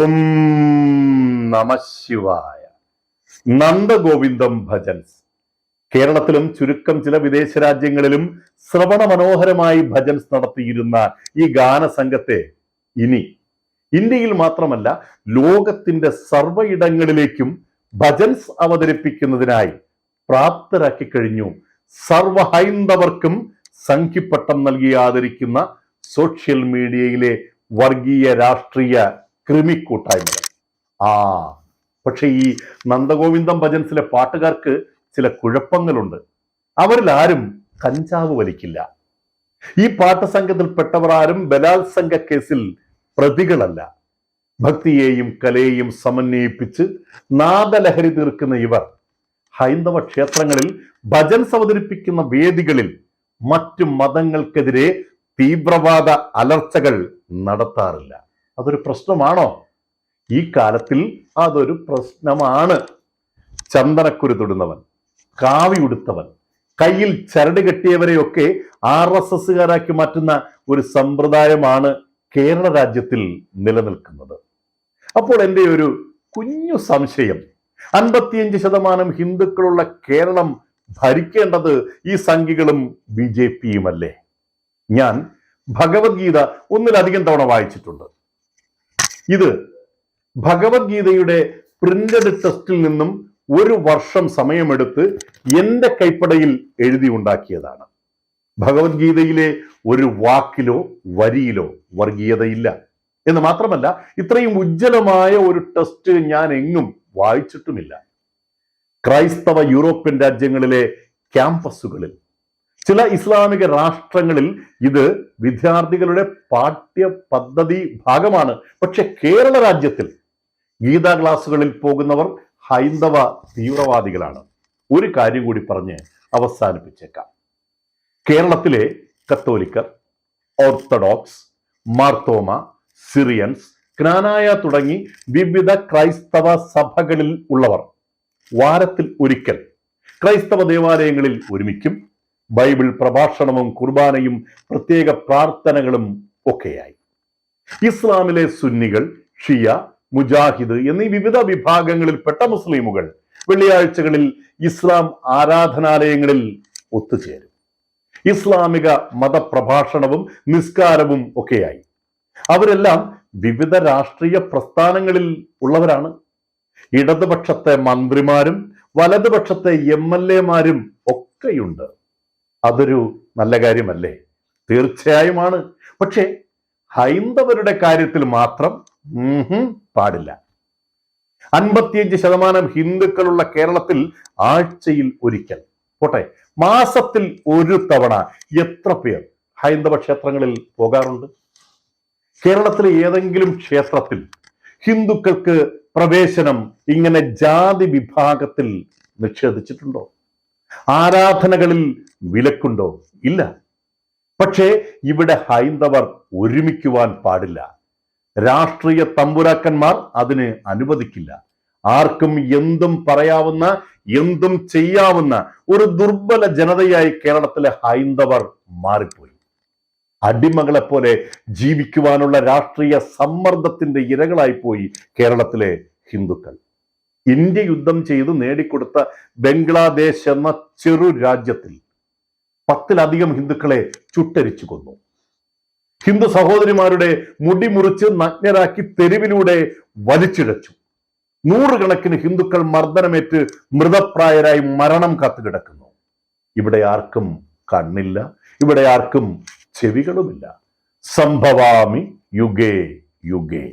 ഓം നമ ശിവായ. നന്ദഗോവിന്ദം ഭജൻസ്. കേരളത്തിലും ചുരുക്കം ചില വിദേശ രാജ്യങ്ങളിലും ശ്രവണ മനോഹരമായി ഭജൻസ് നടത്തിയിരുന്ന ഈ ഗാനസംഘത്തെ ഇനി ഇന്ത്യയിൽ മാത്രമല്ല ലോകത്തിന്റെ സർവയിടങ്ങളിലേക്കും ഭജൻസ് അവതരിപ്പിക്കുന്നതിനായി പ്രാപ്തരാക്കി കഴിഞ്ഞു. സർവ ഹൈന്ദവർക്കും സംഖ്യപ്പട്ടം നൽകി ആദരിക്കുന്ന സോഷ്യൽ മീഡിയയിലെ വർഗീയ രാഷ്ട്രീയ കൃമിക്കൂട്ടായ്മകൾ. ആ പക്ഷെ ഈ നന്ദഗോവിന്ദം ഭജൻസിലെ പാട്ടുകാർക്ക് ചില കുഴപ്പങ്ങളുണ്ട്. അവരിൽ ആരും കഞ്ചാവ് വലിക്കില്ല. ഈ പാട്ട് സംഘത്തിൽപ്പെട്ടവർ ആരും ബലാത്സംഗ കേസിൽ പ്രതികളല്ല. ഭക്തിയെയും കലയെയും സമന്വയിപ്പിച്ച് നാദലഹരി തീർക്കുന്ന ഇവർ ഹൈന്ദവ ക്ഷേത്രങ്ങളിൽ ഭജൻ അവതരിപ്പിക്കുന്ന വേദികളിൽ മറ്റു മതങ്ങൾക്കെതിരെ തീവ്രവാദ അലർച്ചകൾ നടത്താറില്ല. അതൊരു പ്രശ്നമാണോ? ഈ കാലത്തിൽ അതൊരു പ്രശ്നമാണ്. ചന്ദനക്കുരു തൊടുന്നവൻ കാവി ഉടുത്തവൻ കയ്യിൽ ചരട് കെട്ടിയവരെയൊക്കെ ആർ എസ് എസ്സുകാരാക്കി മാറ്റുന്ന ഒരു സമ്പ്രദായമാണ് കേരള രാജ്യത്തിൽ നിലനിൽക്കുന്നത്. അപ്പോൾ എന്റെ ഒരു കുഞ്ഞു സംശയം അൻപത്തിയഞ്ച് ശതമാനം ഹിന്ദുക്കളുള്ള കേരളം ഭരിക്കേണ്ടത് ഈ സംഘികളും ബി ജെ പിയുമല്ലേ? ഞാൻ ഭഗവത്ഗീത ഒന്നിലധികം തവണ വായിച്ചിട്ടുണ്ട്. ഇത് ഭഗവത്ഗീതയുടെ പ്രിന്റഡ് ടെസ്റ്റിൽ നിന്നും ഒരു വർഷം സമയമെടുത്ത് എന്റെ കൈപ്പടയിൽ എഴുതി ഉണ്ടാക്കിയതാണ്. ഭഗവത്ഗീതയിലെ ഒരു വാക്കിലോ വരിയിലോ വർഗീയതയില്ല. എന്ന് മാത്രമല്ല ഇത്രയും ഉജ്ജ്വലമായ ഒരു ടെസ്റ്റ് ഞാൻ എങ്ങും വായിച്ചിട്ടുമില്ല. ക്രൈസ്തവ യൂറോപ്യൻ രാജ്യങ്ങളിലെ ക്യാമ്പസുകളിൽ ചില ഇസ്ലാമിക രാഷ്ട്രങ്ങളിൽ ഇത് വിദ്യാർത്ഥികളുടെ പാഠ്യ പദ്ധതി ഭാഗമാണ്. പക്ഷെ കേരള രാജ്യത്തിൽ ഗീതാ ക്ലാസ്സുകളിൽ പോകുന്നവർ ഹൈന്ദവ തീവ്രവാദികളാണ്. ഒരു കാര്യം കൂടി പറഞ്ഞ് അവസാനിപ്പിച്ചേക്കാം. കേരളത്തിലെ കത്തോലിക്കർ ഓർത്തഡോക്സ് മാർത്തോമ സിറിയൻസ് ക്നാനായ തുടങ്ങി വിവിധ ക്രൈസ്തവ സഭകളിൽ ഉള്ളവർ വാരത്തിൽ ഒരിക്കൽ ക്രൈസ്തവ ദേവാലയങ്ങളിൽ ഒരുമിക്കും ബൈബിൾ പ്രഭാഷണവും കുർബാനയും പ്രത്യേക പ്രാർത്ഥനകളും ഒക്കെയായി. ഇസ്ലാമിലെ സുന്നികൾ ഷിയ മുജാഹിദ് എന്നീ വിവിധ വിഭാഗങ്ങളിൽപ്പെട്ട മുസ്ലിമുകൾ വെള്ളിയാഴ്ചകളിൽ ഇസ്ലാം ആരാധനാലയങ്ങളിൽ ഒത്തുചേരും. ഇസ്ലാമിക മതപ്രഭാഷണവും നിസ്കാരവും ഒക്കെയായി. അവരെല്ലാം വിവിധ രാഷ്ട്രീയ പ്രസ്ഥാനങ്ങളിൽ ഉള്ളവരാണ്. ഇടതുപക്ഷത്തെ മന്ത്രിമാരും വലതുപക്ഷത്തെ എം എൽ എമാരും ഒക്കെയുണ്ട്. അതൊരു നല്ല കാര്യമല്ലേ? തീർച്ചയായുമാണ്. പക്ഷേ ഹൈന്ദവരുടെ കാര്യത്തിൽ മാത്രം പാടില്ല. അൻപത്തിയഞ്ച് ശതമാനം ഹിന്ദുക്കളുള്ള കേരളത്തിൽ ആഴ്ചയിൽ ഒരിക്കൽ. പോട്ടെ മാസത്തിൽ ഒരു തവണ എത്ര പേർ ഹൈന്ദവ ക്ഷേത്രങ്ങളിൽ പോകാറുണ്ട്? കേരളത്തിലെ ഏതെങ്കിലും ക്ഷേത്രത്തിൽ ഹിന്ദുക്കൾക്ക് പ്രവേശനം ഇങ്ങനെ ജാതി വിഭാഗത്തിൽ നിഷേധിച്ചിട്ടുണ്ടോ? ആരാധനകളിൽ വിലക്കുണ്ടോ? ഇല്ല. പക്ഷേ ഇവിടെ ഹൈന്ദവർ ഒരുമിക്കുവാൻ പാടില്ല. രാഷ്ട്രീയ തമ്പുരാക്കന്മാർ അതിന് അനുവദിക്കില്ല. ആർക്കും എന്തും പറയാവുന്ന എന്തും ചെയ്യാവുന്ന ഒരു ദുർബല ജനതയായി കേരളത്തിലെ ഹൈന്ദവർ മാറിപ്പോയി. അടിമകളെ പോലെ ജീവിക്കുവാനുള്ള രാഷ്ട്രീയ സമ്മർദ്ദത്തിന്റെ ഇരകളായി പോയി കേരളത്തിലെ ഹിന്ദുക്കൾ. ഇന്ത്യ യുദ്ധം ചെയ്ത് നേടിക്കൊടുത്ത ബംഗ്ലാദേശ് എന്ന ചെറു രാജ്യത്തിൽ പത്തിലധികം ഹിന്ദുക്കളെ ചുട്ടരിച്ചു കൊന്നു. ഹിന്ദു സഹോദരിമാരുടെ മുടി മുറിച്ച് നഗ്നരാക്കി തെരുവിലൂടെ വലിച്ചിഴച്ചു. നൂറുകണക്കിന് ഹിന്ദുക്കൾ മർദ്ദനമേറ്റ് മൃതപ്രായരായി മരണം കാത്തുകിടക്കുന്നു. ഇവിടെ ആർക്കും കണ്ണില്ല ഇവിടെ ആർക്കും ചെവികളുമില്ല. സംഭവാമി യുഗേ യുഗേ.